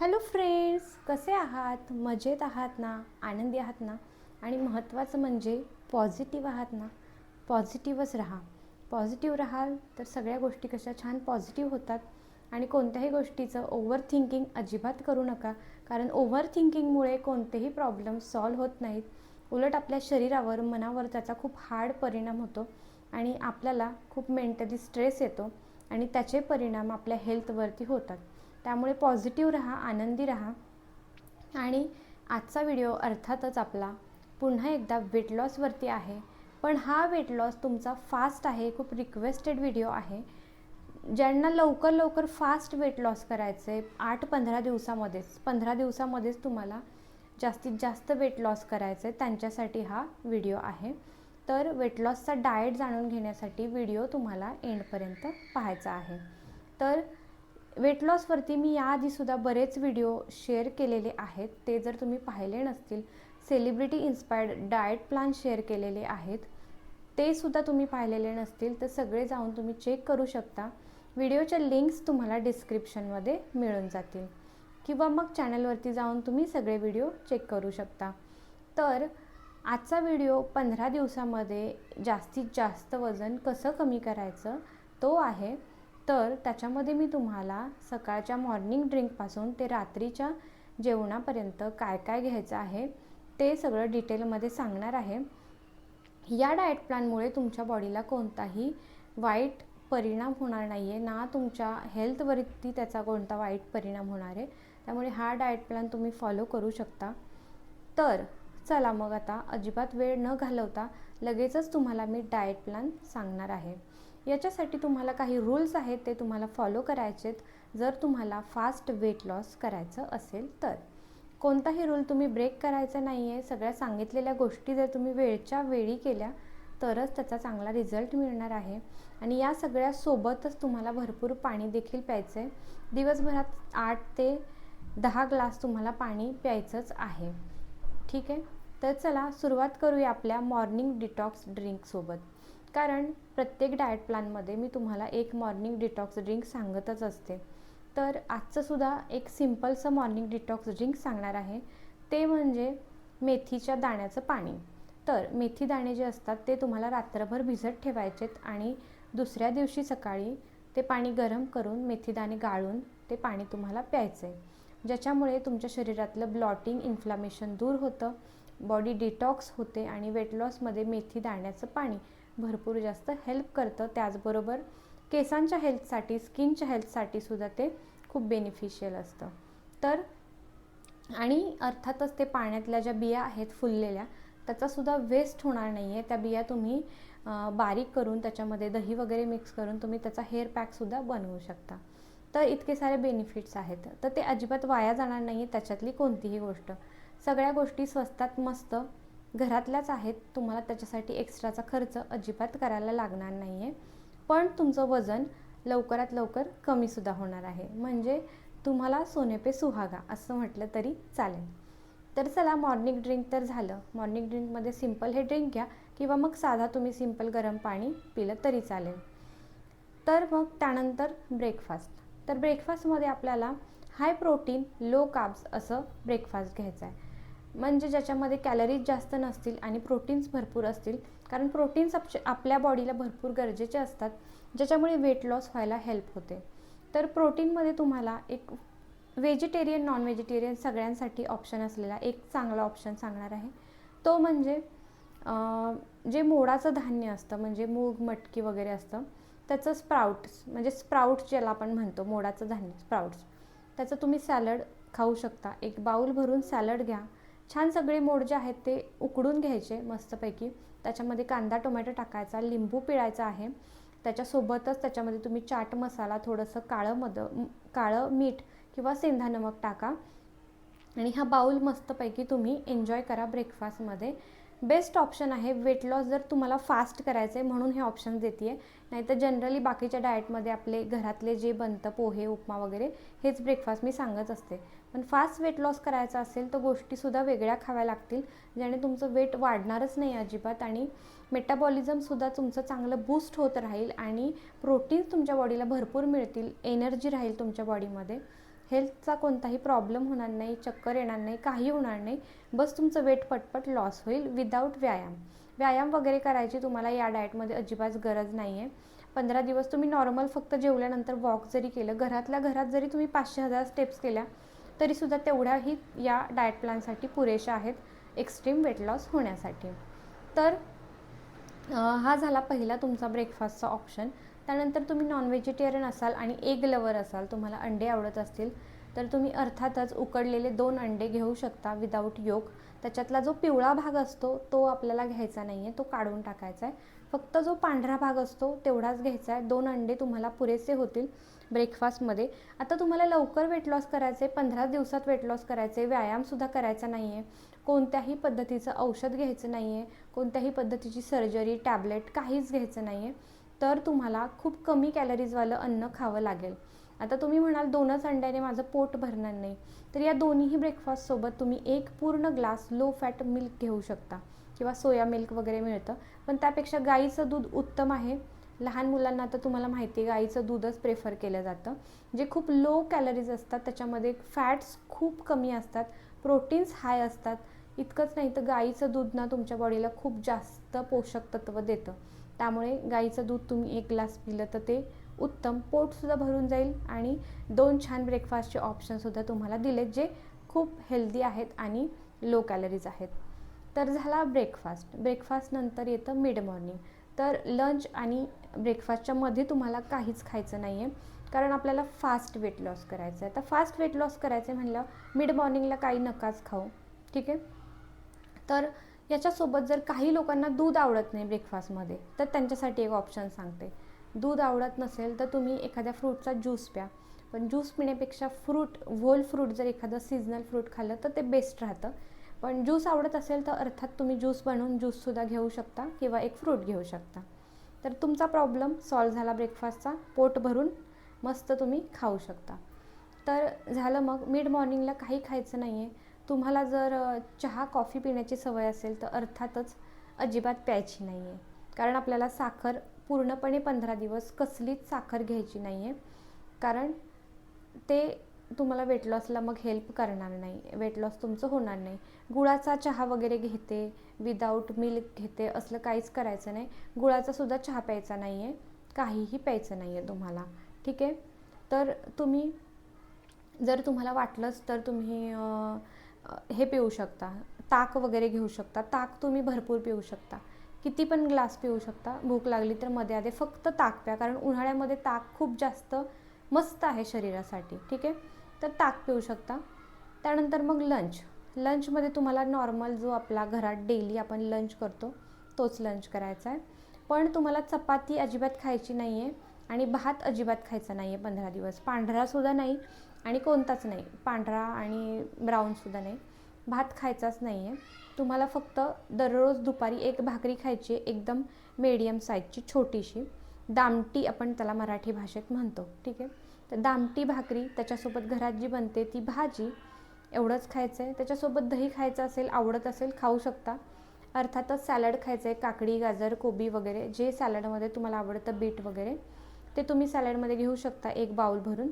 Hello friends कसे आहात? मजेत आहात ना? आनंदी आहात ना? आणि महत्त्वाचं म्हणजे पॉझिटिव्ह आहात ना? पॉझिटिव्हच राहा. पॉझिटिव्ह राहाल तर सगळ्या गोष्टी कशा छान पॉझिटिव्ह होतात. आणि कोणत्याही गोष्टीचं ओव्हर थिंकिंग अजिबात करू नका. कारण ओव्हर थिंकिंगमुळे कोणतेही प्रॉब्लेम सॉल्व होत नाहीत. उलट आपल्या शरीरावर मनावर त्याचा खूप हार्ड परिणाम होतो. आणि आपल्याला खूप मेंटली स्ट्रेस येतो. आणि त्याचे परिणाम आपल्या हेल्थवरती होतात. त्यामुळे पॉझिटिव्ह राहा आनंदी राहा. आणि आजचा व्हिडिओ अर्थातच आपला पुन्हा एकदा वेट लॉसवरती आहे. पण हा वेट लॉस तुमचा फास्ट आहे खूप रिक्वेस्टेड व्हिडिओ आहे. ज्यांना लवकर लवकर फास्ट वेट लॉस करायचं आहे आठ पंधरा दिवसामध्येच पंधरा दिवसामध्येच तुम्हाला जास्तीत जास्त वेट लॉस करायचं आहे त्यांच्यासाठी हा व्हिडिओ आहे. तर वेट लॉसचा डाएट जाणून घेण्यासाठी व्हिडिओ तुम्हाला एंडपर्यंत पाहायचा आहे. तर वेट लॉसवरती मी याआधीसुद्धा बरेच व्हिडिओ शेअर केलेले आहेत. ते जर तुम्ही पाहिले नसतील celebrity inspired diet plan share केलेले आहेत. ते सुद्धा तुम्ही पाहिलेले नसतील तर सगळे जाऊन तुम्ही चेक करू शकता. व्हिडिओच्या लिंक्स तुम्हाला डिस्क्रिप्शनमध्ये मिळून जातील. किंवा मग चॅनलवरती जाऊन तुम्ही सगळे व्हिडिओ चेक करू शकता. तर आजचा व्हिडिओ पंधरा दिवसामध्ये जास्तीत जास्त वजन कसं कमी करायचं तो आहे तर त्याच्यामध्ये मी तुम्हाला सकाळच्या मॉर्निंग ड्रिंकपासून ते रात्रीच्या जेवणापर्यंत काय काय घ्यायचं आहे ते सगळं डिटेलमध्ये सांगणार आहे. या डाएट प्लॅनमुळे तुमच्या बॉडीला कोणताही वाईट परिणाम होणार नाही आहे ना तुमच्या हेल्थवरती त्याचा कोणता वाईट परिणाम होणार आहे. त्यामुळे हा डाएट प्लॅन तुम्ही फॉलो करू शकता. तर चला मग आता अजिबात वेळ न घालवता लगेचच तुम्हाला मी डाएट प्लॅन सांगणार आहे. याच्यासाठी तुम्हाला काही रूल्स आहेत ते तुम्हाला फॉलो करायचेत. जर तुम्हाला फास्ट वेट लॉस करायचं असेल तर. कोणताही रूल तुम्ही ब्रेक करायचा नाही आहे सगळ्या सांगितलेल्या गोष्टी जर तुम्ही वेळच्या वेळी केल्या तरच त्याचा चांगला रिझल्ट मिळणार आहे. आणि या सगळ्या सोबतच तुम्हाला भरपूर पाणी देखील प्यायचं आहे दिवसभरात आठ ते दहा ग्लास तुम्हाला पाणी प्यायचंच आहे. ठीक आहे? तर चला सुरुवात करूया आपल्या मॉर्निंग डिटॉक्स ड्रिंकसोबत कारण प्रत्येक डाएट प्लॅनमध्ये मी तुम्हाला एक मॉर्निंग डिटॉक्स ड्रिंक सांगतच असते. तर आजचंसुद्धा एक सिम्पलचं मॉर्निंग डिटॉक्स ड्रिंक सांगणार आहे. ते म्हणजे मेथीच्या दाण्याचं पाणी. तर मेथी दाणे जे असतात ते तुम्हाला रात्रभर भिजत ठेवायचेत आणि दुसऱ्या दिवशी सकाळी ते पाणी गरम करून मेथी दाणे गाळून ते पाणी तुम्हाला प्यायचं आहे ज्याच्यामुळे तुमच्या शरीरातलं ब्लॉटिंग इन्फ्लामेशन दूर होतं बॉडी डिटॉक्स होते आणि वेट लॉसमध्ये मेथी दाण्याचं पाणी भरपूर जास्त हेल्प करतं. त्याचबरोबर केसांच्या हेल्थसाठी स्किनच्या हेल्थसाठी सुद्धा ते खूप बेनिफिशियल असतं. तर आणि अर्थातच ते पाण्यातल्या ज्या बिया आहेत फुललेल्या त्याचासुद्धा वेस्ट होणार नाही आहे त्या बिया तुम्ही बारीक करून त्याच्यामध्ये दही वगैरे मिक्स करून तुम्ही त्याचा हेअर पॅकसुद्धा बनवू शकता. तर इतके सारे बेनिफिट्स आहेत. तर ते अजिबात वाया जाणार नाही आहे त्याच्यातली कोणतीही गोष्ट. सगळ्या गोष्टी स्वस्तात मस्त घरातल्याच आहेत तुम्हाला त्याच्यासाठी एक्स्ट्राचा खर्च अजिबात करायला लागणार नाही आहे पण तुमचं वजन लवकरात लवकर कमीसुद्धा होणार आहे. म्हणजे तुम्हाला सोनेपे सुहागा असं म्हटलं तरी चालेल. तर चला मॉर्निंग ड्रिंक तर झालं. मॉर्निंग ड्रिंकमध्ये सिंपल हे ड्रिंक घ्या किंवा मग साधा तुम्ही सिंपल गरम पाणी पिलं तरी चालेल. तर मग त्यानंतर ब्रेकफास्ट तर ब्रेकफास्टमध्ये आपल्याला हाय प्रोटीन लो काब्स असं ब्रेकफास्ट घ्यायचं आहे म्हणजे ज्याच्यामध्ये कॅलरीज जास्त नसतील आणि प्रोटीन्स भरपूर असतील. कारण प्रोटीन्स आपल्या बॉडीला भरपूर गरजेचे असतात ज्याच्यामुळे वेट लॉस व्हायला हेल्प होते. तर प्रोटीनमध्ये तुम्हाला एक व्हेजिटेरियन नॉन व्हेजिटेरियन सगळ्यांसाठी ऑप्शन असलेला एक चांगला ऑप्शन सांगणार आहे. तो म्हणजे जे मोडाचं धान्य असतं म्हणजे मूग मटकी वगैरे असतं त्याचं स्प्राउट्स म्हणजे स्प्राउट्स ज्याला आपण म्हणतो मोडाचं धान्य स्प्राउट्स त्याचं तुम्ही सॅलड खाऊ शकता. एक बाऊल भरून सॅलड घ्या. छान सगळे मोड जे आहेत ते उकडून घ्यायचे मस्तपैकी. त्याच्यामध्ये कांदा टोमॅटो टाकायचा लिंबू पिळायचा आहे. त्याच्यासोबतच त्याच्यामध्ये तुम्ही चाट मसाला थोडंसं काळं मद काळं मीठ किंवा सेंधा नमक टाका. आणि हा बाऊल मस्तपैकी तुम्ही एन्जॉय करा ब्रेकफास्टमध्ये बेस्ट ऑप्शन आहे वेट लॉस जर तुम्हाला फास्ट करायचं आहे म्हणून हे ऑप्शन देते आहे नाहीतर जनरली बाकीच्या डाएटमध्ये आपले घरातले जे बनतं पोहे उपमा वगैरे हेच ब्रेकफास्ट मी सांगत असते. पण फास्ट वेट लॉस करायचा असेल तर गोष्टीसुद्धा वेगळ्या खाव्या लागतील ज्याने तुमचं वेट वाढणारच नाही अजिबात आणि मेटाबॉलिझमसुद्धा तुमचं चांगलं बूस्ट होत राहील आणि प्रोटीन्स तुमच्या बॉडीला भरपूर मिळतील एनर्जी राहील तुमच्या बॉडीमध्ये हेल्थचा कोणताही प्रॉब्लेम होणार नाही चक्कर येणार नाही काही होणार नाही. बस तुमचं वेट पटपट लॉस होईल विदाऊट व्यायाम. व्यायाम वगैरे करायची तुम्हाला या डाएटमध्ये अजिबात गरज नाही आहे पंधरा दिवस तुम्ही नॉर्मल फक्त जेवल्यानंतर वॉक जरी केलं घरातल्या घरात जरी तुम्ही पाचशे हजार स्टेप्स केल्या तरीसुद्धा तेवढ्याही या डाएट प्लॅनसाठी पुरेशा आहेत एक्स्ट्रीम वेट लॉस होण्यासाठी. तर हा झाला पहिला तुमचा ब्रेकफास्टचा ऑप्शन त्यानंतर तुम्ही नॉन व्हेजिटेरियन असाल आणि एग लवर असाल तुम्हाला अंडे आवडत असतील तर तुम्ही अर्थातच उकडलेले दोन अंडे घेऊ शकता विदाऊट योग त्याच्यातला जो पिवळा भाग असतो तो आपल्याला घ्यायचा नाही आहे तो काढून टाकायचा आहे फक्त जो पांढरा भाग असतो तेवढाच घ्यायचा आहे दोन अंडे तुम्हाला पुरेसे होतील ब्रेकफास्टमध्ये आता तुम्हाला लवकर वेट लॉस करायचे आहे पंधरा दिवसात वेट लॉस करायचे व्यायामसुद्धा करायचा नाही आहे कोणत्याही पद्धतीचं औषध घ्यायचं नाही आहे कोणत्याही पद्धतीची सर्जरी टॅबलेट काहीच घ्यायचं नाही आहे तर तुम्हाला खूप कमी कॅलरीजवालं अन्न खावं लागेल. आता तुम्ही म्हणाल दोनच अंड्याने माझं पोट भरणार नाही. तर या दोन्हीही ब्रेकफास्टसोबत तुम्ही एक पूर्ण ग्लास लो फॅट मिल्क घेऊ शकता किंवा सोया मिल्क वगैरे मिळतं. पण त्यापेक्षा गाईचं दूध उत्तम आहे. लहान मुलांना आता तुम्हाला माहिती आहे गाईचं दूधच प्रेफर केलं जातं. जे खूप लो कॅलरीज असतात त्याच्यामध्ये फॅट्स खूप कमी असतात प्रोटीन्स हाय असतात. इतकंच नाही तर गाईचं दूध ना तुमच्या बॉडीला खूप जास्त पोषक तत्व देतं. त्यामुळे गाईचं दूध तुम्ही एक ग्लास पिलं तर ते उत्तम पोटसुद्धा भरून जाईल आणि दोन छान ब्रेकफास्टचे ऑप्शनसुद्धा तुम्हाला दिलेत जे खूप हेल्दी आहेत आणि लो कॅलरीज आहेत. तर झाला ब्रेकफास्ट ब्रेकफास्ट नंतर येतं मिड मॉर्निंग तर लंच आणि ब्रेकफास्टच्या मध्ये तुम्हाला काहीच खायचं नाही आहे कारण आपल्याला फास्ट वेट लॉस करायचं आहे तर फास्ट वेट लॉस करायचं आहे म्हणलं मिड मॉर्निंगला काही नकाच खाऊ. ठीक आहे? तर याच्यासोबत जर काही लोकांना दूध आवडत नाही ब्रेकफास्टमध्ये तर त्यांच्यासाठी एक ऑप्शन सांगते. दूध आवडत नसेल तर तुम्ही एखाद्या फ्रूटचा ज्यूस प्या. पण ज्यूस पिण्यापेक्षा फ्रूट व्होल फ्रूट जर एखादं सीजनल फ्रूट खाल्लं तर ते बेस्ट राहतं. पण ज्यूस आवडत असेल तर अर्थात तुम्ही ज्यूस बनवून ज्यूससुद्धा घेऊ शकता किंवा एक फ्रूट घेऊ शकता. तर तुमचा प्रॉब्लेम सॉल्व झाला ब्रेकफास्टचा पोट भरून मस्त तुम्ही खाऊ शकता. तर झालं मग. मिड मॉर्निंगला काही खायचं नाही आहे तुम्हाला जर चहा कॉफी पिण्याची सवय असेल तर अर्थातच अजिबात प्यायची नाही आहे कारण आपल्याला साखर पूर्णपणे पंधरा दिवस कसलीच साखर घ्यायची नाही आहे कारण ते तुम्हाला वेट लॉसला मग हेल्प करणार नाही. वेट लॉस तुमचं होणार नाही. गुळाचा चहा वगैरे घेते विदाऊट मिल्क घेते असलं काहीच करायचं नाही. गुळाचासुद्धा चहा प्यायचा नाही आहे काहीही प्यायचं नाही आहे तुम्हाला. ठीक आहे? तर तुम्ही जर तुम्हाला वाटलंच तर तुम्ही हे पिऊ शकता. ताक वगैरे घेऊ शकता. ताक तुम्ही भरपूर पिऊ शकता. किती पण ग्लास पिऊ शकता. भूक लागली तर मध्ये आधे फक्त ताक प्या. कारण उन्हाळ्यामध्ये ताक खूप जास्त मस्त आहे शरीरासाठी. ठीक आहे? तर ताक पिऊ शकता. त्यानंतर मग लंच लंचमध्ये तुम्हाला नॉर्मल जो आपला घरात डेली आपण लंच करतो तोच लंच करायचा आहे. पण तुम्हाला चपाती अजिबात खायची नाही आहे आणि भात अजिबात खायचा नाही आहे पंधरा दिवस. पांढरासुद्धा नाही. आणि कोणताच नाही. पांढरा आणि ब्राऊनसुद्धा नाही. भात खायचाच नाही आहे तुम्हाला फक्त दररोज दुपारी एक भाकरी खायची आहे एकदम मीडियम साईजची छोटीशी. दामटी आपण त्याला मराठी भाषेत म्हणतो. ठीक आहे? तर दामटी भाकरी त्याच्यासोबत घरात जी बनते ती भाजी एवढंच खायचं आहे त्याच्यासोबत दही खायचं असेल आवडत असेल खाऊ शकता. अर्थातच सॅलड खायचं आहे काकडी गाजर कोबी वगैरे जे सॅलडमध्ये तुम्हाला आवडतं बीट वगैरे ते तुम्ही सॅलडमध्ये घेऊ शकता एक बाउल भरून.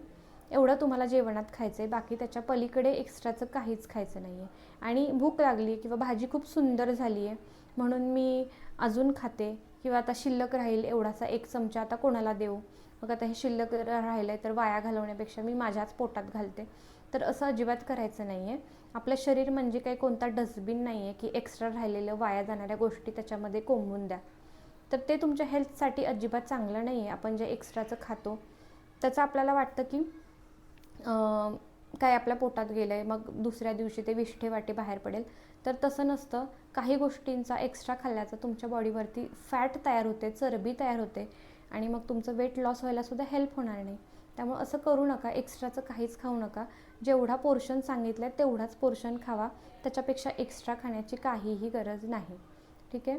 एवढं तुम्हाला जेवणात खायचं आहे बाकी त्याच्या पलीकडे एक्स्ट्राचं काहीच खायचं नाही आहे आणि भूक लागली किंवा भाजी खूप सुंदर झाली आहे म्हणून मी अजून खाते. किंवा आता शिल्लक राहील एवढासा एक चमचा आता कोणाला देऊ? मग आता हे शिल्लक राहिलं आहे तर वाया घालवण्यापेक्षा मी माझ्याच पोटात घालते. तर असं अजिबात करायचं नाही आहे आपलं शरीर म्हणजे काही कोणता डस्टबिन नाही आहे की एक्स्ट्रा राहिलेलं वाया जाणाऱ्या गोष्टी त्याच्यामध्ये कोंबून द्या. तर ते तुमच्या हेल्थसाठी अजिबात चांगलं नाही आहे आपण जे एक्स्ट्राचं खातो त्याचं आपल्याला वाटतं की काय आपल्या पोटात गेलं आहे मग दुसऱ्या दिवशी ते विष्ठे वाटे बाहेर पडेल. तर तसं नसतं. काही गोष्टींचा एक्स्ट्रा खाल्ल्याचा तुमच्या बॉडीवरती फॅट तयार होते चरबी तयार होते आणि मग तुमचं वेट लॉस व्हायलासुद्धा हेल्प होणार नाही. त्यामुळे असं करू नका एक्स्ट्राचं काहीच खाऊ नका. जेवढा पोर्शन सांगितलं आहे तेवढाच पोर्शन खावा. त्याच्यापेक्षा एक्स्ट्रा खाण्याची काहीही गरज नाही. ठीक आहे?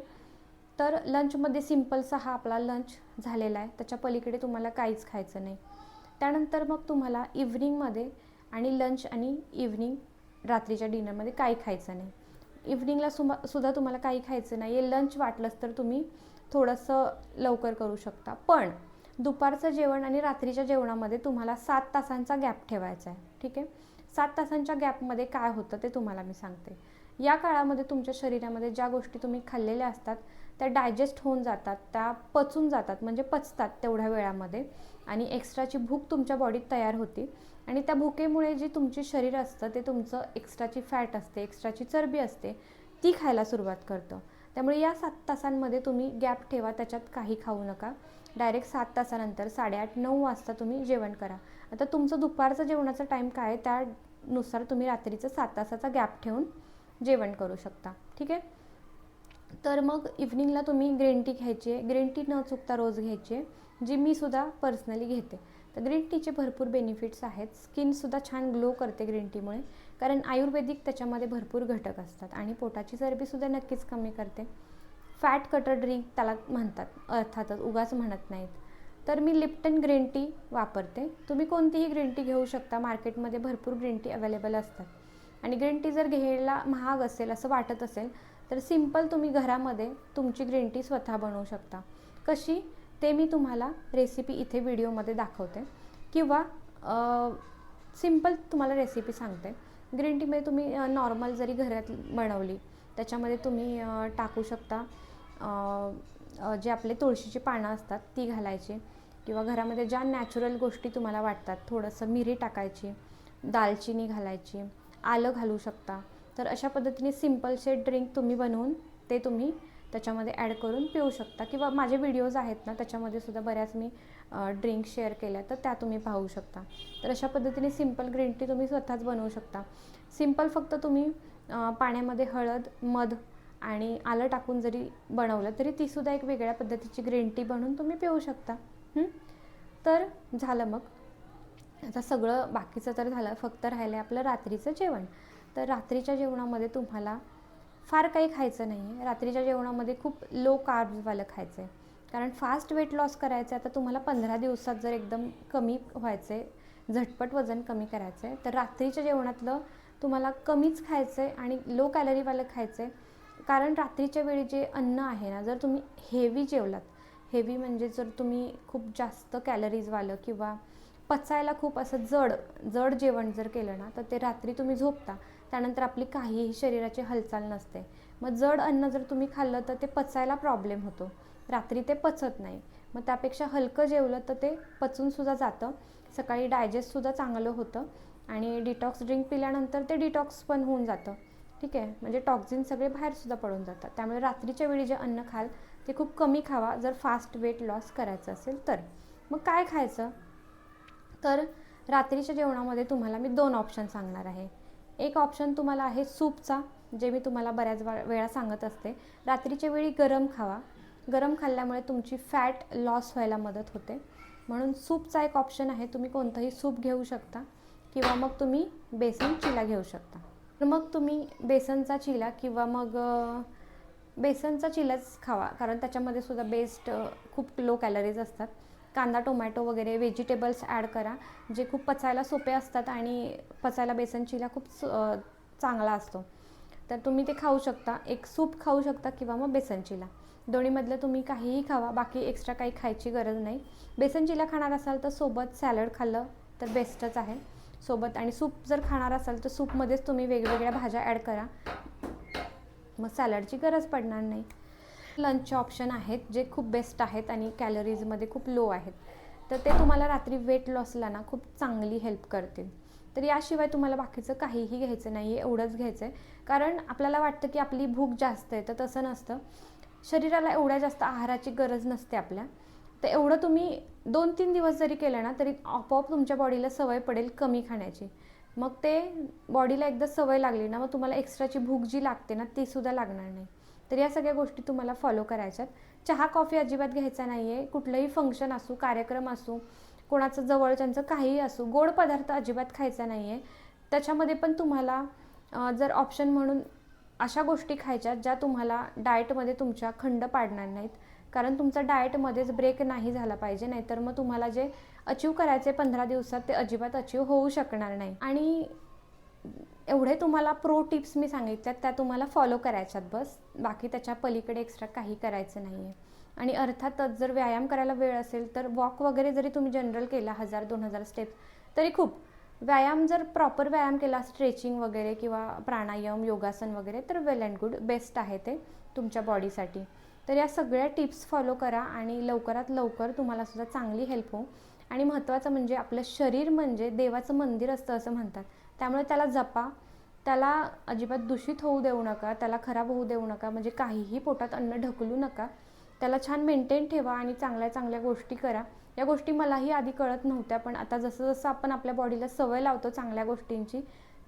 तर लंचमध्ये सिम्पलसा हा आपला लंच झालेला आहे. त्याच्या पलीकडे तुम्हाला काहीच खायचं नाही. त्यानंतर मग तुम्हाला इव्हनिंगमध्ये आणि लंच आणि इव्हनिंग रात्रीच्या डिनरमध्ये काही खायचं नाही. इव्हनिंगला सुमा सुद्धा तुम्हाला काही खायचं नाही आहे लंच वाटलंच तर तुम्ही थोडंसं लवकर करू शकता. पण दुपारचं जेवण आणि रात्रीच्या जेवणामध्ये तुम्हाला सात तासांचा गॅप ठेवायचा आहे. ठीक आहे? सात तासांच्या गॅपमध्ये काय होतं ते तुम्हाला मी सांगते. या काळामध्ये तुमच्या शरीरामध्ये ज्या गोष्टी तुम्ही खाल्लेल्या असतात त्या डायजेस्ट होऊन जातात त्या पचून जातात म्हणजे पचतात तेवढ्या वेळामध्ये. आणि एक्स्ट्राची भूक तुमच्या बॉडीत तयार होती. आणि त्या भुकेमुळे जे तुमचे शरीर असतं ते तुमचं एक्स्ट्राची फॅट असते एक्स्ट्राची चरबी असते ती खायला सुरुवात करतं. त्यामुळे या सात तासांमध्ये तुम्ही गॅप ठेवा त्याच्यात काही खाऊ नका. डायरेक्ट सात तासानंतर साडेआठ नऊ वाजता तुम्ही जेवण करा. आता तुमचं दुपारचं जेवणाचा टाईम काय आहे? त्यानुसार तुम्ही रात्रीचं सात तासाचा गॅप ठेवून जेवण करू शकता. ठीक आहे? तर मग इव्हनिंगला तुम्ही ग्रीन टी घ्यायची आहे. ग्रीन टी न चुकता रोज घ्यायची आहे जी मी सुद्धा पर्सनली घेते. तर ग्रीन टीचे भरपूर बेनिफिट्स आहेत. स्किनसुद्धा छान ग्लो करते ग्रीन टीमुळे कारण आयुर्वेदिक त्याच्यामध्ये भरपूर घटक असतात आणि पोटाची चरबीसुद्धा नक्कीच कमी करते. फॅट कटर ड्रिंक त्याला म्हणतात अर्थातच उगाच म्हणत नाहीत. तर मी लिप्टन ग्रीन टी वापरते. तुम्ही कोणतीही ग्रीन टी घेऊ शकता. मार्केटमध्ये भरपूर ग्रीन टी अवेलेबल असतात. आणि ग्रीन टी जर घ्यायला महाग असेल असं वाटत असेल तर सिंपल तुम्ही घरामध्ये तुमची ग्रीन टी स्वतः बनवू शकता. कशी? ते मी तुम्हाला रेसिपी इथे व्हिडिओमध्ये दाखवते. किंवा सिंपल तुम्हाला रेसिपी सांगते. ग्रीन टीमध्ये तुम्ही नॉर्मल जरी घरात बनवली त्याच्यामध्ये तुम्ही टाकू शकता. जे आपले तुळशीची पानं असतात ती घालायची. किंवा घरामध्ये ज्या नॅचरल गोष्टी तुम्हाला वाटतात थोडंसं मिरी टाकायची दालचिनी घालायची आलं घालू शकता. तर अशा पद्धतीने सिम्पलचे ड्रिंक तुम्ही बनवून ते तुम्ही त्याच्यामध्ये ॲड करून पिऊ शकता. किंवा माझे व्हिडिओज आहेत ना त्याच्यामध्ये सुद्धा बऱ्याच मी ड्रिंक शेअर केल्या तर त्या तुम्ही पाहू शकता. तर अशा पद्धतीने सिंपल ग्रीन टी तुम्ही स्वतःच बनवू शकता. सिंपल फक्त तुम्ही पाण्यामध्ये हळद मध आणि आलं टाकून जरी बनवलं तरी तीसुद्धा एक वेगळ्या पद्धतीची ग्रीन टी बनवून तुम्ही पिऊ शकता. तर झालं मग. आता सगळं बाकीचं तर झालं फक्त राहिलं आहे आपलं रात्रीचं जेवण. तर रात्रीच्या जेवणामध्ये तुम्हाला फार काही खायचं नाही आहे रात्रीच्या जेवणामध्ये खूप लो कार्ब्सवालं खायचं आहे कारण फास्ट वेट लॉस करायचं आहे आता तुम्हाला पंधरा दिवसात जर एकदम कमी व्हायचं आहे झटपट वजन कमी करायचं आहे तर रात्रीच्या जेवणातलं तुम्हाला कमीच खायचं आहे आणि लो कॅलरीवालं खायचं आहे कारण रात्रीच्या वेळी जे अन्न आहे ना जर तुम्ही हेवी जेवलात हेवी म्हणजे जर तुम्ही खूप जास्त कॅलरीजवालं किंवा पचायला खूप असं जड जड जेवण जर केलं ना तर ते रात्री तुम्ही झोपता. त्यानंतर आपली काहीही शरीराची हालचाल नसते. मग जड अन्न जर तुम्ही खाल्लं तर ते पचायला प्रॉब्लेम होतो. रात्री ते पचत नाही. मग त्यापेक्षा हलकं जेवलं तर ते पचूनसुद्धा जातं. सकाळी डायजेस्टसुद्धा चांगलं होतं. आणि डिटॉक्स ड्रिंक पिल्यानंतर ते डिटॉक्स पण होऊन जातं. ठीक आहे? म्हणजे टॉक्झिन सगळे बाहेरसुद्धा पडून जातात. त्यामुळे रात्रीच्या वेळी जे अन्न खाल ते खूप कमी खावा. जर फास्ट वेट लॉस करायचं असेल तर. मग काय खायचं? तर रात्रीच्या जेवणामध्ये तुम्हाला मी दोन ऑप्शन सांगणार आहे. एक ऑप्शन तुम्हाला आहे सूपचा जे मी तुम्हाला बऱ्याच वेळा सांगत असते. रात्रीच्या वेळी गरम खावा. गरम खाल्ल्यामुळे तुमची फॅट लॉस व्हायला मदत होते. म्हणून सूपचा एक ऑप्शन आहे तुम्ही कोणतंही सूप घेऊ शकता किंवा मग तुम्ही बेसन चिला घेऊ शकता. तर मग तुम्ही बेसनचा चिला किंवा मग बेसनचा चिलाच खावा. कारण त्याच्यामध्ये सुद्धा बेस्ट खूप लो कॅलरीज असतात. कांदा टोमॅटो वगैरे व्हेजिटेबल्स ॲड करा जे खूप पचायला सोपे असतात आणि पचायला बेसन चिला खूप स- चांगला असतो. तर तुम्ही ते खाऊ शकता. एक सूप खाऊ शकता किंवा मग बेसन चिला दोन्हीमधलं तुम्ही काहीही खावा. बाकी एक्स्ट्रा काही खायची गरज नाही. बेसन चिला खाणार असाल तर सोबत सॅलड खाल्लं तर बेस्टच आहे. सोबत आणि सूप जर खाणार असाल तर सूपमध्येच तुम्ही वेगवेगळ्या भाज्या ॲड करा. मग सॅलडची गरज पडणार नाही. लंचचे ऑप्शन आहेत जे खूप बेस्ट आहेत आणि कॅलरीजमध्ये खूप लो आहेत. तर ते तुम्हाला रात्री वेट लॉसला ना खूप चांगली हेल्प करतील. तर याशिवाय तुम्हाला बाकीचं काहीही घ्यायचं नाही आहे एवढंच घ्यायचं आहे कारण आपल्याला वाटतं की आपली भूक जास्त आहे तर तसं नसतं. शरीराला एवढ्या जास्त आहाराची गरज नसते आपल्या. तर एवढं तुम्ही दोन तीन दिवस जरी केलं ना तरी आपोआप तुमच्या बॉडीला सवय पडेल कमी खाण्याची. मग ते बॉडीला एकदा सवय लागली ना मग तुम्हाला एक्स्ट्राची भूक जी लागते ना ती सुद्धा लागणार नाही. तर या सगळ्या गोष्टी तुम्हाला फॉलो करायच्यात. चहा कॉफी अजिबात घ्यायचा नाही आहे कुठलंही फंक्शन असू कार्यक्रम असू कोणाचं जवळच्यांचं काहीही असू गोड पदार्थ अजिबात खायचा नाही आहे त्याच्यामध्ये पण तुम्हाला जर ऑप्शन म्हणून अशा गोष्टी खायच्या ज्या तुम्हाला डाएटमध्ये तुमच्या खंड पाडणार नाहीत. कारण तुमचा डाएटमध्येच ब्रेक नाही झाला पाहिजे नाहीतर मग तुम्हाला जे अचीव करायचे पंधरा दिवसात ते अजिबात अचीव होऊ शकणार नाही. आणि एवढे तुम्हाला प्रो टिप्स मी सांगितल्यात त्या तुम्हाला फॉलो करायच्यात बस. बाकी त्याच्या पलीकडे एक्स्ट्रा काही करायचं नाही आहे आणि अर्थातच जर व्यायाम करायला वेळ असेल तर वॉक वगैरे जरी तुम्ही जनरल केला हजार दोन हजार स्टेप्स तरी खूप. व्यायाम जर प्रॉपर व्यायाम केला स्ट्रेचिंग वगैरे किंवा प्राणायाम योगासन वगैरे तर वेल अँड गुड बेस्ट आहे ते तुमच्या बॉडीसाठी तर या सगळ्या टिप्स फॉलो करा आणि लवकरात लवकर तुम्हाला सुद्धा चांगली हेल्प हो आणि महत्त्वाचं म्हणजे आपलं शरीर म्हणजे देवाचं मंदिर असतं असं म्हणतात. त्यामुळे त्याला जपा. त्याला अजिबात दूषित होऊ देऊ नका त्याला खराब होऊ देऊ नका म्हणजे काहीही पोटात अन्न ढकलू नका. त्याला छान मेंटेन ठेवा आणि चांगल्या चांगल्या गोष्टी करा. या गोष्टी मलाही आधी कळत नव्हत्या पण आता जसं जसं आपण आपल्या बॉडीला सवय लावतो चांगल्या गोष्टींची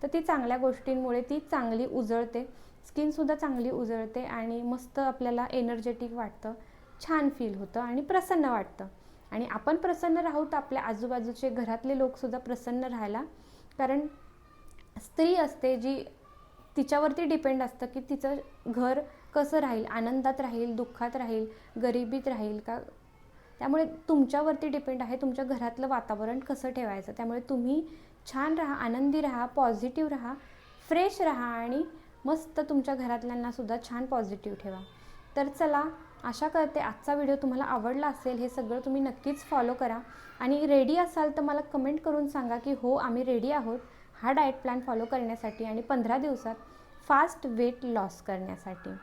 तर ती चांगल्या गोष्टींमुळे ती चांगली उजळते. स्किनसुद्धा चांगली उजळते आणि मस्त आपल्याला एनर्जेटिक वाटतं छान फील होतं आणि प्रसन्न वाटतं. आणि आपण प्रसन्न राहू तर आपल्या आजूबाजूचे घरातले लोकसुद्धा प्रसन्न राहायला कारण स्त्री असते जी तिच्यावरती डिपेंड असतं की तिचं घर कसं राहील आनंदात राहील दुःखात राहील गरिबीत राहील का? त्यामुळे तुमच्यावरती डिपेंड आहे तुमच्या घरातलं वातावरण कसं ठेवायचं? त्यामुळे तुम्ही छान राहा आनंदी राहा पॉझिटिव्ह राहा फ्रेश राहा आणि मस्त तुमच्या घरातल्यांनासुद्धा छान पॉझिटिव्ह ठेवा. तर चला आशा करते आजचा व्हिडिओ तुम्हाला आवडला असेल हे सगळं तुम्ही नक्कीच फॉलो करा. आणि रेडी असाल तर मला कमेंट करून सांगा की हो आम्ही रेडी आहोत. हा डाएट प्लॅन फॉलो करण्यासाठी आणि पंधरा दिवसात फास्ट वेट लॉस करण्यासाठी.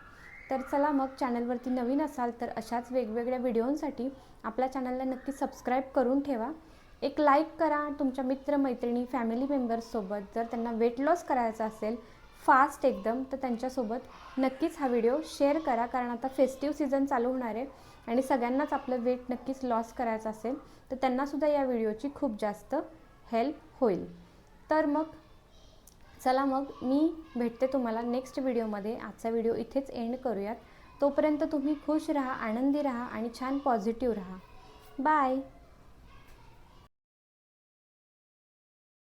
तर चला मग चॅनलवरती नवीन असाल तर अशाच वेगवेगळ्या व्हिडिओंसाठी आपल्या चॅनलला नक्की सबस्क्राईब करून ठेवा. एक लाईक करा तुमच्या मित्रमैत्रिणी फॅमिली मेंबर्ससोबत. जर त्यांना वेट लॉस करायचा असेल फास्ट एकदम तर त्यांच्यासोबत नक्कीच हा व्हिडिओ शेअर करा कारण आता फेस्टिव्ह सीझन चालू होणार आहे आणि सगळ्यांनाच आपलं वेट नक्कीच लॉस करायचं असेल तर त्यांनासुद्धा या व्हिडिओची खूप जास्त हेल्प होईल. तर मग चला मग मी भेटते तुम्हाला नेक्स्ट व्हिडिओमध्ये आजचा व्हिडिओ इथेच एंड करूयात. तोपर्यंत तुम्ही खुश राहा आनंदी राहा आणि छान पॉझिटिव्ह राहा. बाय